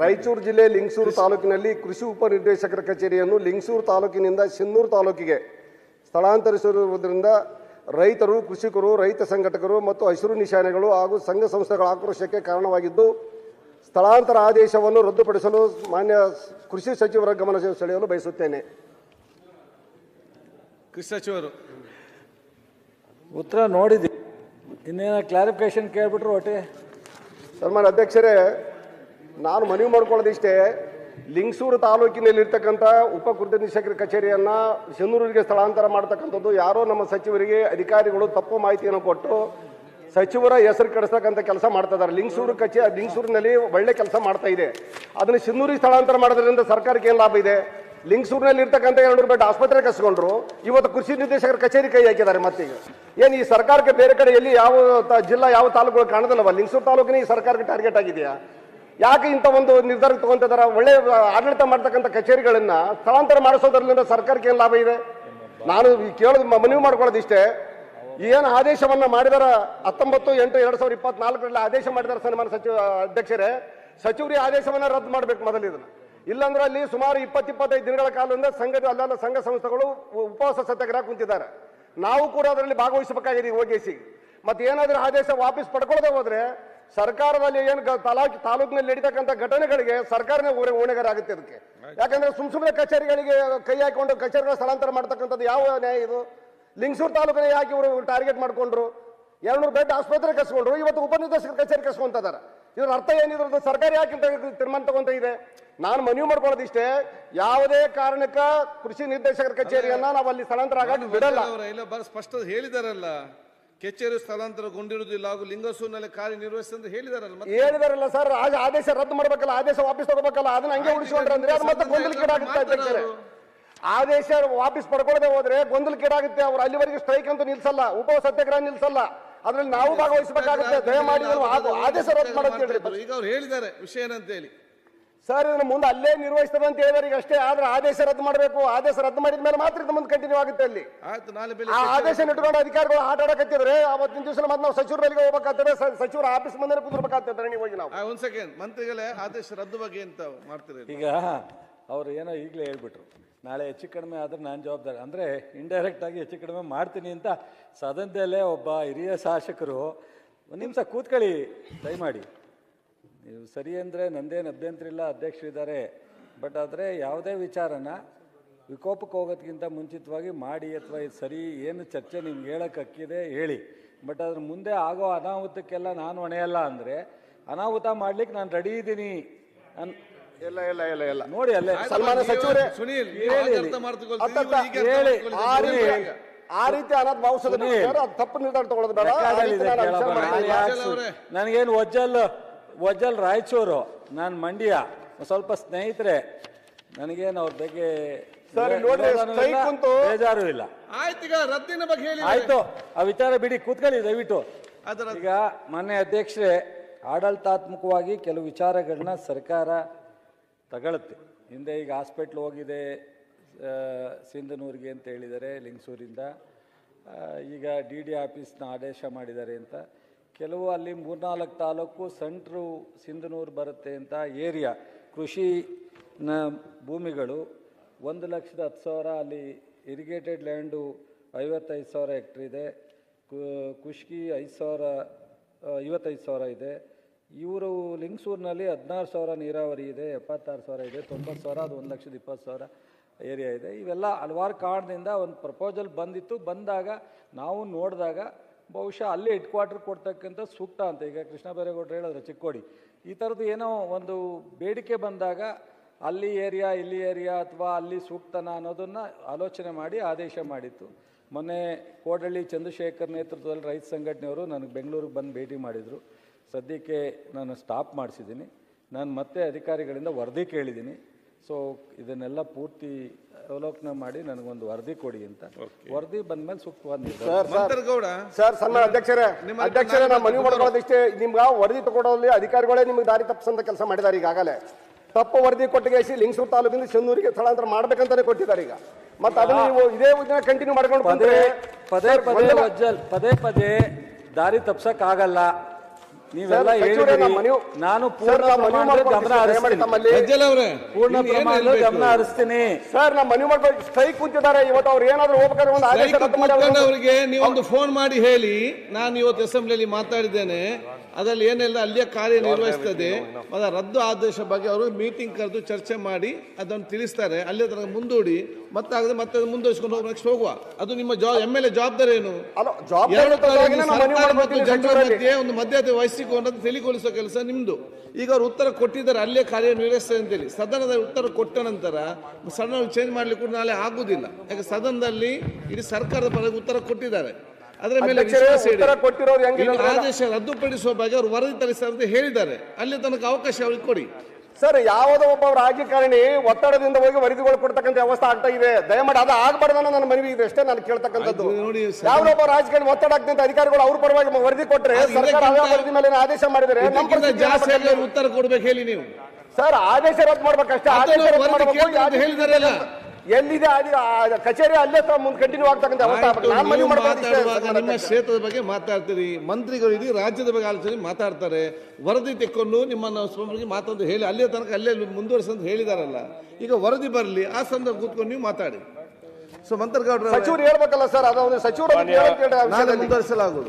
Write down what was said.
ರಾಯಚೂರು ಜಿಲ್ಲೆ ಲಿಂಗಸೂರು ತಾಲೂಕಿನಲ್ಲಿ ಕೃಷಿ ಉಪನಿರ್ದೇಶಕರ ಕಚೇರಿಯನ್ನು ಲಿಂಗಸೂರು ತಾಲೂಕಿನಿಂದ ಸಿನ್ನೂರು ತಾಲೂಕಿಗೆ ಸ್ಥಳಾಂತರಿಸಿರುವುದರಿಂದ ರೈತರು ಕೃಷಿಕರು ರೈತ ಸಂಘಟಕರು ಮತ್ತು ಹಸಿರು ನಿಶಾನೆಗಳು ಹಾಗೂ ಸಂಘ ಸಂಸ್ಥೆಗಳ ಆಕ್ರೋಶಕ್ಕೆ ಕಾರಣವಾಗಿದ್ದು ಸ್ಥಳಾಂತರ ಆದೇಶವನ್ನು ರದ್ದುಪಡಿಸಲು ಮಾನ್ಯ ಕೃಷಿ ಸಚಿವರ ಗಮನ ಸೆಳೆಯಲು ಬಯಸುತ್ತೇನೆ. ಕೃಷಿ ಸಚಿವರು. ಉತ್ತರ ನೋಡಿದ್ವಿ. ಇನ್ನೇನು ಕ್ಲಾರಿಫಿಕೇಶನ್ ಕೇಳಿಬಿಟ್ರು ಒಟ್ಟೆ? ಸನ್ಮಾನ್ಯ ಅಧ್ಯಕ್ಷರೇ ನಾನು ಮನವಿ ಮಾಡ್ಕೊಳ್ಳೋದಿಷ್ಟೇ ಲಿಂಗಸೂರು ತಾಲೂಕಿನಲ್ಲಿರ್ತಕ್ಕಂಥ ಉಪ ನಿರ್ದೇಶಕರ ಕಚೇರಿಯನ್ನು ಶನೂರಿಗೆ ಸ್ಥಳಾಂತರ ಮಾಡ್ತಕ್ಕಂಥದ್ದು ಯಾರೋ ನಮ್ಮ ಸಚಿವರಿಗೆ ಅಧಿಕಾರಿಗಳು ತಪ್ಪು ಮಾಹಿತಿಯನ್ನು ಕೊಟ್ಟು ಸಚಿವರ ಹೆಸರು ಕೆಡಿಸ್ತಕ್ಕಂಥ ಕೆಲಸ ಮಾಡ್ತಾ ಇದ್ದಾರೆ. ಲಿಂಗಸೂರು ಕಚೇ, ಲಿಂಗಸೂರಿನಲ್ಲಿ ಒಳ್ಳೆ ಕೆಲಸ ಮಾಡ್ತಾ ಇದೆ. ಅದನ್ನು ಸಿನ್ನೂರಿಗೆ ಸ್ಥಳಾಂತರ ಮಾಡೋದ್ರಿಂದ ಸರ್ಕಾರಕ್ಕೆ ಏನು ಲಾಭ ಇದೆ? ಲಿಂಗಸೂರಿನಲ್ಲಿ ಇರ್ತಕ್ಕಂಥ ಎರಡು ಬೆಡ್ ಆಸ್ಪತ್ರೆ ಕಸ್ಕೊಂಡ್ರು. ಇವತ್ತು ಕೃಷಿ ನಿರ್ದೇಶಕರ ಕಚೇರಿ ಕೈ ಹಾಕಿದ್ದಾರೆ ಮತ್ತೀಗ. ಏನು ಈ ಸರ್ಕಾರಕ್ಕೆ ಬೇರೆ ಕಡೆ ಎಲ್ಲಿ ಯಾವ ಜಿಲ್ಲಾ ಯಾವ ತಾಲೂಕುಗಳು ಕಾಣದಲ್ಲವ? ಲಿಂಗಸೂರು ತಾಲೂಕಿನ ಈ ಸರ್ಕಾರಕ್ಕೆ ಟಾರ್ಗೆಟ್ ಆಗಿದೆಯಾ? ಯಾಕೆ ಇಂಥ ಒಂದು ನಿರ್ಧಾರ ತಗೊಂತಿದ್ದಾರೆ? ಒಳ್ಳೆ ಆಡಳಿತ ಮಾಡ್ತಕ್ಕಂಥ ಕಚೇರಿಗಳನ್ನ ಸ್ಥಳಾಂತರ ಮಾಡಿಸೋದ್ರಿಂದ ಸರ್ಕಾರಕ್ಕೆ ಏನು ಲಾಭ ಇದೆ? ನಾನು ಕೇಳೋದು ಮನವಿ ಮಾಡ್ಕೊಳ್ಳೋದಿಷ್ಟೇ. ಏನು ಆದೇಶವನ್ನ ಮಾಡಿದಾರ? ಹತ್ತೊಂಬತ್ತು, ಎಂಟು, ಎರಡು ಸಾವಿರದ ಇಪ್ಪತ್ನಾಲ್ಕರಲ್ಲಿ ಆದೇಶ ಮಾಡಿದಾರೆ ಸನ್ಮಾನ ಸಚಿವ, ಅಧ್ಯಕ್ಷರೇ. ಸಚಿವರಿ ಆದೇಶವನ್ನ ರದ್ದು ಮಾಡ್ಬೇಕು ಮೊದಲು ಇದನ್ನ. ಇಲ್ಲಾಂದ್ರೆ ಅಲ್ಲಿ ಸುಮಾರು ಇಪ್ಪತ್ತು ಇಪ್ಪತ್ತೈದು ದಿನಗಳ ಕಾಲದಿಂದ ಸಂಘದ, ಅಲ್ಲೆಲ್ಲ ಸಂಘ ಸಂಸ್ಥೆಗಳು ಉಪವಾಸ ಸತ್ಯಾಗ್ರಹ ಕುಂತಿದ್ದಾರೆ. ನಾವು ಕೂಡ ಅದರಲ್ಲಿ ಭಾಗವಹಿಸಬೇಕಾಗಿದೆ ಸಿ ಮತ್ತೆ ಏನಾದರೂ ಆದೇಶ ವಾಪಸ್ ಪಡ್ಕೊಳ್ಳದೆ ಹೋದ್ರೆ ಸರ್ಕಾರದಲ್ಲಿ ಏನು ತಾಲೂಕ್ ತಾಲೂಕಿನಲ್ಲಿ ನಡೀತಕ್ಕಂಥ ಘಟನೆಗಳಿಗೆ ಸರ್ಕಾರನೇ ಹೊಣೆ ಹೊಣೆಗಾರ ಆಗುತ್ತೆ ಅದಕ್ಕೆ ಯಾಕಂದ್ರೆ ಸುಮ್ ಸುಮ್ಮನೆ ಕಚೇರಿಗಳಿಗೆ ಕೈ ಹಾಕೊಂಡು ಕಚೇರಿಗಳ ಸ್ಥಳಾಂತರ ಮಾಡ್ತಕ್ಕಂಥದ್ದು ಯಾವ ನ್ಯಾಯ ಇದು? ಲಿಂಗಸೂರು ತಾಲೂಕಿನ ಯಾಕೆ ಇವರು ಟಾರ್ಗೆಟ್ ಮಾಡ್ಕೊಂಡ್ರು? ಎರಡ್ನೂರು ಬೆಡ್ ಆಸ್ಪತ್ರೆ ಕಸ್ಕೊಂಡ್ರು ಇವತ್ತು ಉಪನಿರ್ದೇಶಕರ ಕಚೇರಿ ಕಸ್ಕೊಂತ ಇದಾರೆ ಇದ್ರ ಅರ್ಥ ಏನಿದ್ರು ಸರ್ಕಾರ ಯಾಕೆ ತೀರ್ಮಾನ ತಗೊಂತ ಇದೆ? ನಾನು ಮನವಿ ಮಾಡ್ಕೊಳ್ಳೋದಿಷ್ಟೇ ಯಾವುದೇ ಕಾರಣಕ್ಕ ಕೃಷಿ ನಿರ್ದೇಶಕರ ಕಚೇರಿಯನ್ನ ನಾವು ಅಲ್ಲಿ ಸ್ಥಳಾಂತರ ಆಗಕ್ಕೆ ಬಿಡಲ್ಲ. ಸ್ಪಷ್ಟ ಹೇಳಿದಾರಲ್ಲ. ಕೆಚ್ಚೇರಿ ಸ್ಥಳಾಂತರಗೊಂಡಿರುವುದಿಲ್ಲ ಹಾಗೂ ಲಿಂಗಸೂರಿನಲ್ಲಿ ಕಾರ್ಯನಿರ್ವಹಿಸಿ ಅಂತ ಹೇಳಿದಾರಲ್ಲ ಹೇಳಿದಾರಲ್ಲ ಸರ್ ಆಗ ಆದೇಶ ರದ್ದು ಮಾಡಬೇಕಲ್ಲ ಆದೇಶ ವಾಪಸ್ ತಗೋಬೇಕಲ್ಲ ಅದನ್ನ ಹಂಗೆ ಉಳಿಸಿಕೊಂಡ್ರೆ ಅಂದ್ರೆ ಅದು ಮತ್ತೆ ಗೊಂದಲಕ್ಕೀಡಾಗುತ್ತೆ ಆದೇಶ ವಾಪಸ್ ಪಡ್ಕೊಳ್ಳದೆ ಹೋದ್ರೆ ಗೊಂದಲಕ್ಕೀಡಾಗುತ್ತೆ ಅವ್ರು ಅಲ್ಲಿವರೆಗೆ ಸ್ಟ್ರೈಕ್ ಅಂತೂ ನಿಲ್ಸಲ್ಲ ಉಪ ಸತ್ಯಾಗ್ರಹ ನಿಲ್ಸಲ್ಲ. ಅದ್ರಲ್ಲಿ ನಾವು ಭಾಗವಹಿಸಬೇಕಾಗುತ್ತೆ ದಯಮಾಡಿ ಆದೇಶ ರದ್ದು ಮಾಡುತ್ತೆ ಈಗ ಅವ್ರು ಹೇಳಿದ್ದಾರೆ ವಿಷಯ ಏನಂತ ಹೇಳಿ ಸರ್ ಇದನ್ನು ಮುಂದೆ ಅಲ್ಲೇ ನಿರ್ವಹಿಸ್ತದೆ ಅಂತ ಹೇಳಿದಾರೆ ಈಗ ಅಷ್ಟೇ ಆದ್ರೆ ಆದೇಶ ರದ್ದು ಮಾಡಬೇಕು. ಆದೇಶ ರದ್ದು ಮಾಡಿದ ಮೇಲೆ ಮಾತ್ರ ಇದು ಮುಂದೆ ಕಂಟಿನ್ಯೂ ಆಗುತ್ತೆ ಅಲ್ಲಿ. ಆಯ್ತು ನಾಳೆ ಆ ಆದೇಶ ಇಟ್ಕೊಂಡು ಅಧಿಕಾರಿಗಳು ಆಟ ಆಡಕತ್ತಿದ್ರೆ ಅವತ್ತಿನ ದಿವಸ ಮತ್ತೆ ನಾವು ಸಚಿವರ ಬಳಿಗೆ ಹೋಗ್ಬೇಕಾಗ್ತದೆ ಸ- ಸಚಿವರ ಆಫೀಸ್ ಮುಂದೆ ಕುಂದಿರ್ಬೇಕಾಗ್ತದೆ ನೀವು ಹೋಗಿ ನಾವು. ಆ, ಒಂದ್ ಸೆಕೆಂಡ್ ಮಂತ್ರಿಗಳೇ ಆದೇಶ ರದ್ದು ಬಗ್ಗೆ ಅಂತ ಮಾಡ್ತೀರಿ? ಈಗ ಅವ್ರು ಏನೋ ಈಗಲೇ ಹೇಳ್ಬಿಟ್ರು. ನಾಳೆ ಹೆಚ್ಚು ಕಡಿಮೆ ಆದ್ರೆ ನಾನು ಜವಾಬ್ದಾರಿ. ಅಂದರೆ ಇಂಡೈರೆಕ್ಟಾಗಿ ಹೆಚ್ಚು ಕಡಿಮೆ ಮಾಡ್ತೀನಿ ಅಂತ ಸದನದಲ್ಲೇ ಒಬ್ಬ ಹಿರಿಯ ಶಾಸಕರು ಒಂದು ನಿಮಿಷ ಕೂತ್ಕೊಳ್ಳಿ ದಯಮಾಡಿ. ನೀವು ಸರಿ ಅಂದರೆ ನಂದೇನು ಅಭ್ಯಂತರ ಇಲ್ಲ ಅಧ್ಯಕ್ಷರಿದ್ದಾರೆ. ಬಟ್ ಆದರೆ ಯಾವುದೇ ವಿಚಾರನ ವಿಕೋಪಕ್ಕೆ ಹೋಗೋದಕ್ಕಿಂತ ಮುಂಚಿತವಾಗಿ ಮಾಡಿ ಅಥವಾ ಇದು ಸರಿ ಏನು ಚರ್ಚೆ ನಿಮ್ಗೆ ಹೇಳಕ್ಕೆ ಹಕ್ಕಿದೆ ಹೇಳಿ. ಬಟ್ ಅದ್ರ ಮುಂದೆ ಆಗೋ ಅನಾಹುತಕ್ಕೆಲ್ಲ ನಾನು ಹೊಣೆಯಲ್ಲ ಅಂದರೆ ಅನಾಹುತ ಮಾಡ್ಲಿಕ್ಕೆ ನಾನು ರೆಡಿ ಇದ್ದೀನಿ ಅನ್ ಇಲ್ಲ ಇಲ್ಲ ಇಲ್ಲ ಇಲ್ಲ. ನೋಡಿ ಅಲ್ಲೇ. ಸನ್ಮಾನ ಸಚಿವರೇ ಸುನೀಲ್ ಹೇಳಿ, ಆ ರೀತಿ. ಆ ರೀತಿ ಅನಾಥ ಭಾವಿಸೋದು ಅದು ತಪ್ಪು ನಿರ್ಧಾರ ತಗೊಳ್ಳೋದು ಬೇಡ. ನನಗೇನು ಒಜ್ಜಲ್ ಒಜ್ಜಲ್ ರಾಯಚೂರು ನಾನು ಮಂಡ್ಯ. ಸ್ವಲ್ಪ ಸ್ನೇಹಿತರೆ ನನಗೇನು ಅವ್ರ ಬಗ್ಗೆ ಸರ್, ನೋಡ್ರಿ, strike ಇಲ್ಲ, ಉಂಟು. ಬೇಜಾರು ಇಲ್ಲ. ಆಯ್ತು ಈಗ ರದ್ದಿನ ಬಗ್ಗೆ ಹೇಳಿ ಆಯ್ತು ಆ ವಿಚಾರ ಬಿಡಿ ಕೂತ್ಕೊಳ್ಳಿ ದಯವಿಟ್ಟು. ಅದರ ಈಗ ಮಾನ್ಯ ಅಧ್ಯಕ್ಷರೇ ಆಡಳಿತಾತ್ಮಕವಾಗಿ ಕೆಲವು ವಿಚಾರಗಳನ್ನ ಸರ್ಕಾರ ತಗೊಳುತ್ತೆ. ಹಿಂದೆ ಈಗ ಹಾಸ್ಪಿಟ್ಲ್ ಹೋಗಿದೆ ಆ, ಸಿಂಧನೂರಿಗೆ ಅಂತ ಹೇಳಿದ್ದಾರೆ ಲಿಂಗಸೂರಿಂದ. ಆ, ಈಗ ಡಿ ಡಿ ಆಫೀಸ್ನ ಆದೇಶ ಮಾಡಿದ್ದಾರೆ ಅಂತ. ಕೆಲವು ಅಲ್ಲಿ ಮೂರ್ನಾಲ್ಕು ತಾಲೂಕು ಸೆಂಟ್ರು ಸಿಂಧನೂರು ಬರುತ್ತೆ ಅಂತ ಏರಿಯಾ. ಕೃಷಿ ಭೂಮಿಗಳು ಒಂದು ಲಕ್ಷದ ಹತ್ತು ಸಾವಿರ, ಅಲ್ಲಿ ಇರಿಗೇಟೆಡ್ ಲ್ಯಾಂಡು ಐವತ್ತೈದು ಸಾವಿರ ಹೆಕ್ಟ್ರ್ ಇದೆ. ಕುಷ್ಕಿ ಐದು ಸಾವಿರ ಐವತ್ತೈದು ಸಾವಿರ ಇದೆ. ಇವರು ಲಿಂಗಸೂರಿನಲ್ಲಿ ಹದಿನಾರು ಸಾವಿರ ನೀರಾವರಿ ಇದೆ, ಎಪ್ಪತ್ತಾರು ಸಾವಿರ ಇದೆ, ತೊಂಬತ್ತು ಸಾವಿರ, ಅದು ಒಂದು ಲಕ್ಷದ ಇಪ್ಪತ್ತು ಸಾವಿರ ಏರಿಯಾ ಇದೆ. ಇವೆಲ್ಲ ಹಲವಾರು ಕಾರಣದಿಂದ ಒಂದು ಪ್ರಪೋಸಲ್ ಬಂದಿತ್ತು. ಬಂದಾಗ ನಾವು ನೋಡಿದಾಗ ಬಹುಶಃ ಅಲ್ಲಿ ಹೆಡ್ ಕ್ವಾರ್ಟರ್ ಕೊಡ್ತಕ್ಕಂಥ ಸೂಕ್ತ ಅಂತ ಈಗ ಕೃಷ್ಣ ಬೈರೇಗೌಡರು ಹೇಳಿದ್ರು, ಚಿಕ್ಕೋಡಿ. ಈ ಥರದ್ದು ಏನೋ ಒಂದು ಬೇಡಿಕೆ ಬಂದಾಗ ಅಲ್ಲಿ ಏರಿಯಾ, ಇಲ್ಲಿ ಏರಿಯಾ ಅಥವಾ ಅಲ್ಲಿ ಸೂಕ್ತನ ಅನ್ನೋದನ್ನು ಆಲೋಚನೆ ಮಾಡಿ ಆದೇಶ ಮಾಡಿತ್ತು. ಮೊನ್ನೆ ಕೋಡಳ್ಳಿ ಚಂದ್ರಶೇಖರ್ ನೇತೃತ್ವದಲ್ಲಿ ರೈತ ಸಂಘಟನೆಯವರು ನನಗೆ ಬೆಂಗಳೂರಿಗೆ ಬಂದು ಭೇಟಿ ಮಾಡಿದರು. ಸದ್ಯಕ್ಕೆ ನಾನು ಸ್ಟಾಪ್ ಮಾಡಿಸಿದ್ದೀನಿ. ನಾನು ಮತ್ತೆ ಅಧಿಕಾರಿಗಳಿಂದ ವರದಿ ಕೇಳಿದ್ದೀನಿ. ಸೊ ಇದನ್ನೆಲ್ಲ ಪೂರ್ತಿ ಅವಲೋಕನ ಮಾಡಿ ನನಗೊಂದು ವರದಿ ಕೊಡಿ ಅಂತ. ವರದಿ ಬಂದ್ಮೇಲೆ ಸೂಕ್ತವಾದ ನಿರ್ಧಾರ. ಸರ್ ಸಣ್ಣ ಮಂತ್ರಗೌಡ ಸರ್ ಸಣ್ಣ ಅಧ್ಯಕ್ಷರೇ ನಿಮ್ಮ ಅಧ್ಯಕ್ಷರೇ ನಾನು ನಾವು ಮನವಿ ಮಾಡ್ಕೊಳ್ಳೋದಿಷ್ಟೇ ನಿಮ್ಗೆ ವರದಿ ತಗೊಳ್ಳೋದಲ್ಲಿ ಅಧಿಕಾರಿಗಳೇ ನಿಮ್ಗೆ ದಾರಿ ತಪ್ಪಿಸಂತ ಕೆಲಸ ಮಾಡಿದ್ದಾರೆ ಈಗಾಗಲೇ. ತಪ್ಪು ವರದಿ ಕೊಟ್ಟಿಗೆಸಿ ಲಿಂಗಸೂರು ತಾಲೂಕಿನಿಂದ ಚೆನ್ನೂರಿಗೆ ಸ್ಥಳಾಂತರ ಮಾಡ್ಬೇಕಂತಾನೆ ಕೊಟ್ಟಿದ್ದಾರೆ ಈಗ. ಮತ್ತೆ ಅದನ್ನ ನೀವು ಇದೇ ದಿನ ಕಂಟಿನ್ಯೂ ಮಾಡ್ಕೊಂಡು ಪದೇ ಬಂದ್ರೆ ಪದೇ ಪದೇ ವಜ್ಜಲ್ ಪದೇ ಪದೇ ದಾರಿ ತಪ್ಸಕ್ ಆಗಲ್ಲ ನೀವೆಲ್ಲ ಹೇಳಿದ್ರಿ ನಾನು ಪೂರ್ಣ ಪ್ರಮಾಣದಲ್ಲಿ ಗಮನ ಹರಿಸ್ತೀನಿ. ಪೂರ್ಣ ಪ್ರಮಾಣದಲ್ಲಿ ಗಮನ ಹರಿಸ್ತೀನಿ. ಸರ್ ನಮ್ಮ ಮನವಿ ಮಾಡ್ಬೇಕು. ಸ್ಟ್ರೈಕ್ ಕುಂತಿದ್ದಾರೆ. ಇವತ್ತು ಅವ್ರು ಏನಾದ್ರು ಹೋಗ್ಬೇಕಾದ್ರೆ ಒಂದು ಆದೇಶ ಸ್ಟ್ರೈಕ್ ರದ್ದು ಮಾಡಿ ಅವ್ರು- ನೀವೊಂದು ಫೋನ್ ಮಾಡಿ ಹೇಳಿ. ನಾನು ಇವತ್ತು ಅಸೆಂಬ್ಲಿಯಲ್ಲಿ ಮಾತಾಡಿದ್ದೇನೆ. ಅದರಲ್ಲಿ ಏನೆಲ್ಲ ಅಲ್ಲಿಯ ಕಾರ್ಯನಿರ್ವಹಿಸ್ತದೆ ಅದರ ರದ್ದು ಆದೇಶ ಬಗ್ಗೆ ಅವರು ಮೀಟಿಂಗ್ ಕರೆದು ಚರ್ಚೆ ಮಾಡಿ ಅದನ್ನು ತಿಳಿಸ್ತಾರೆ. ಅಲ್ಲೇ ತನಕ ಮುಂದೂಡಿ ಮತ್ತೆ ಆಗದೆ ಮತ್ತೆ ಮುಂದುವರಿಸಿಕೊಂಡು ಹೋಗಿ ನೆಕ್ಸ್ಟ್ ಹೋಗುವ. ಅದು ನಿಮ್ಮ ಜಾ ಎಂ ಎಲ್ ಎ ಜವಾಬ್ದಾರಿ ಏನು? ಮತ್ತು ಜನರ. ಮಧ್ಯೆ ಒಂದು ಮಧ್ಯತೆ ವಹಿಸಿಕೊಂಡು ತಿಳಿಗೊಳಿಸೋ ಕೆಲಸ ನಿಮ್ದು. ಈಗ ಅವರು ಉತ್ತರ ಕೊಟ್ಟಿದ್ದಾರೆ ಅಲ್ಲೇ ಕಾರ್ಯನಿರ್ವಹಿಸ್ತದೆ ಅಂತೇಳಿ. ಸದನದ ಉತ್ತರ ಕೊಟ್ಟ ನಂತರ ಸಡನ್ ಚೇಂಜ್ ಮಾಡ್ಲಿಕ್ಕೆ ಕೂಡ ನಾಳೆ ಆಗುದಿಲ್ಲ. ಯಾಕೆ ಸದನದಲ್ಲಿ ಇಡೀ ಸರ್ಕಾರದ ಪರವಾಗಿ ಉತ್ತರ ಕೊಟ್ಟಿದ್ದಾರೆ. ಅದರ ಮೇಲೆ ವಿಶ್ವಾಸ ಆದೇಶ ರದ್ದುಪಡಿಸುವ ಬಗ್ಗೆ ಅವರು ವರದಿ ತರಿಸ್ತಾರೆ ಅಂತ ಹೇಳಿದ್ದಾರೆ. ಅಲ್ಲಿ ತನಕ ಅವಕಾಶ ಅವ್ರಿಗೆ ಕೊಡಿ. ಸರ್ ಯಾವುದೋ ಒಬ್ಬ ರಾಜಕಾರಣಿ ಒತ್ತಡದಿಂದ ಹೋಗಿ ವರದಿಗಳು ಕೊಡ್ತಕ್ಕಂಥ ವ್ಯವಸ್ಥೆ ಆಗ್ತಾ ಇದೆ. ದಯಮಾಡಿ ಅದು ಆಗ್ಬಾರ್ದು ಅನ್ನೋ ನನ್ನ ಮನವಿ ಇದೆ ಅಷ್ಟೇ ನಾನು ಕೇಳ್ತಕ್ಕಂಥದ್ದು. ಆಯ್ತು, ನೋಡಿ, ಸರ್. ಯಾವುದೋ ಒಬ್ಬ ರಾಜಕಾರಣಿ ಒತ್ತಡ ಆಗ್ತಂತ ಅಧಿಕಾರಿಗಳು ಅವ್ರ ಪರವಾಗಿ ವರದಿ ಕೊಟ್ಟರೆ ಸರ್ಕಾರ ವರದಿ ಮೇಲೆ ಆದೇಶ ಮಾಡಿದರೆ ಉತ್ತರ ಕೊಡ್ಬೇಕು ಹೇಳಿ ನೀವು. ಸರ್ ಆದೇಶ ರದ್ದು ಮಾಡ್ಬೇಕಷ್ಟೇ. ಆದೇಶ ರದ್ದು ಮಾಡ್ಬೇಕು. ಹೇಳಿದಾರಲ್ಲ. ಎಲ್ಲಿದೆ ಆ ಕಚೇರಿ ಅಲ್ಲೇ ಮುಂದೆ ಕಂಟಿನ್ಯೂ ಆಗ್ತಕ್ಕಂಥ ಅವಸ್ಥೆ ನಿಮ್ಮ ಕ್ಷೇತ್ರದ ಬಗ್ಗೆ ಮಾತಾಡ್ತೀರಿ. ಮಂತ್ರಿಗಳು ಇಡೀ ರಾಜ್ಯದ ಬಗ್ಗೆ ಆಲೋಚನೆ ಮಾತಾಡ್ತಾರೆ. ವರದಿ ತೆಕ್ಕೊಂಡು ನಿಮ್ಮನ್ನು ಸ್ವಾಮಿಗೆ ಮಾತಾಡೋದು ಹೇಳಿ ಅಲ್ಲೇ ತನಕ ಅಲ್ಲೇ ಮುಂದುವರಿಸಂತ ಹೇಳಿದಾರಲ್ಲ. ಈಗ ವರದಿ ಬರಲಿ ಆ ಸಂದರ್ಭ ಕೂತ್ಕೊಂಡು ನೀವು ಮಾತಾಡಿ. ಸೊ ಮಂತ್ರಿ ಸಚಿವರು ಹೇಳ್ಬೇಕಲ್ಲ ಸರ್ ಅದೊಂದು ಸಚಿವರು ಮುಂದುವರಿಸಲಾಗುವುದು.